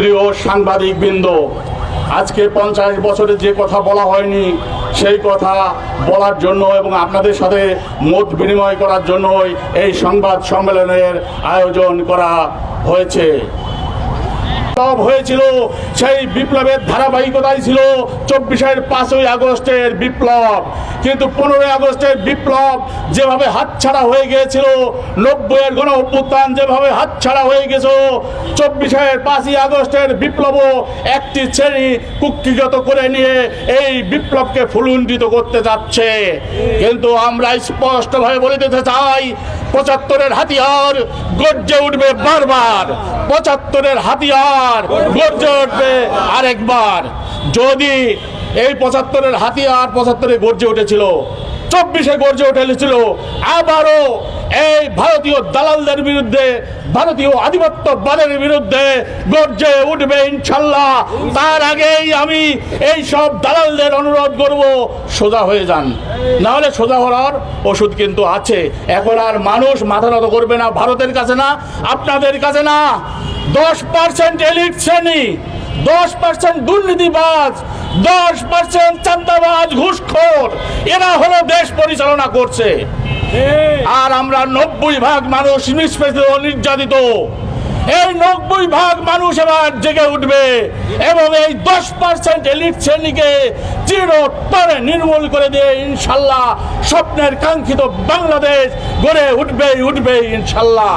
প্রিয় সাংবাদিক বৃন্দ, আজকে পঞ্চাশ বছরে যে কথা বলা হয়নি, সেই কথা বলার জন্য এবং আপনাদের সাথে মত বিনিময় করার জন্যই এই সংবাদ সম্মেলনের আয়োজন করা হয়েছে। বিপ্লব হয়েছিল, সেই বিপ্লবের ধারাবাহিকতাই ছিল চব্বিশের পাঁচই আগস্টের বিপ্লব। কিন্তু পনেরোই আগস্টের বিপ্লব যেভাবে হাতছাড়া হয়ে গিয়েছিল, নব্বইয়ের গণ অভ্যুত্থান যেভাবে হাতছাড়া হয়ে গেছিল চব্বিশের পাঁচই আগস্টের বিপ্লবও একটি শ্রেণি কুক্ষিগত করে নিয়ে এই বিপ্লবকে ফুলুণ্ডিত করতে যাচ্ছে। কিন্তু আমরা স্পষ্টভাবে বলে দিতে চাই পঁচাত্তরের হাতিয়ার গর্জে উঠবে বারবার। পঁচাত্তরের হাতিয়ার গর্জে উঠবে আরেকবার। যদি এই পঁচাত্তরের হাতিয়ার পঁচাত্তরে গর্জে উঠেছিল, চব্বিশে গর্জে উঠেছিল, আবারও এই ভারতীয় দালালদের বিরুদ্ধে ভারতীয় আধিপত্যবাদের বিরুদ্ধে গর্জে উঠবে ইনশাল্লাহ। তার আগেই আমি এই সব দালালদের অনুরোধ করব, সোজা হয়ে যান। না হলে সোজা হওয়ার ওষুধ কিন্তু আছে। এখন আর মানুষ মাথা নত করবে না, ভারতের কাছে না, আপনাদের কাছে না। দশ পার্সেন্ট এলিট শ্রেণি, দশ পার্সেন্ট দুর্নীতিবাজ, দশ পার্সেন্ট চান্দাবাজ ঘুষখোর, এরা হলো দেশ পরিচালনা করছে। আর আমরা নব্বই ভাগ মানুষ নিষ্পেষিত নির্যাতিত। এই নব্বই ভাগ মানুষ এবার জেগে উঠবে এবং এই দশ পার্সেন্ট এলিট শ্রেণীকে চিরতরে নির্মূল করে দিয়ে ইনশাল্লাহ স্বপ্নের কাঙ্ক্ষিত বাংলাদেশ গড়ে উঠবেই উঠবে ইনশাল্লাহ।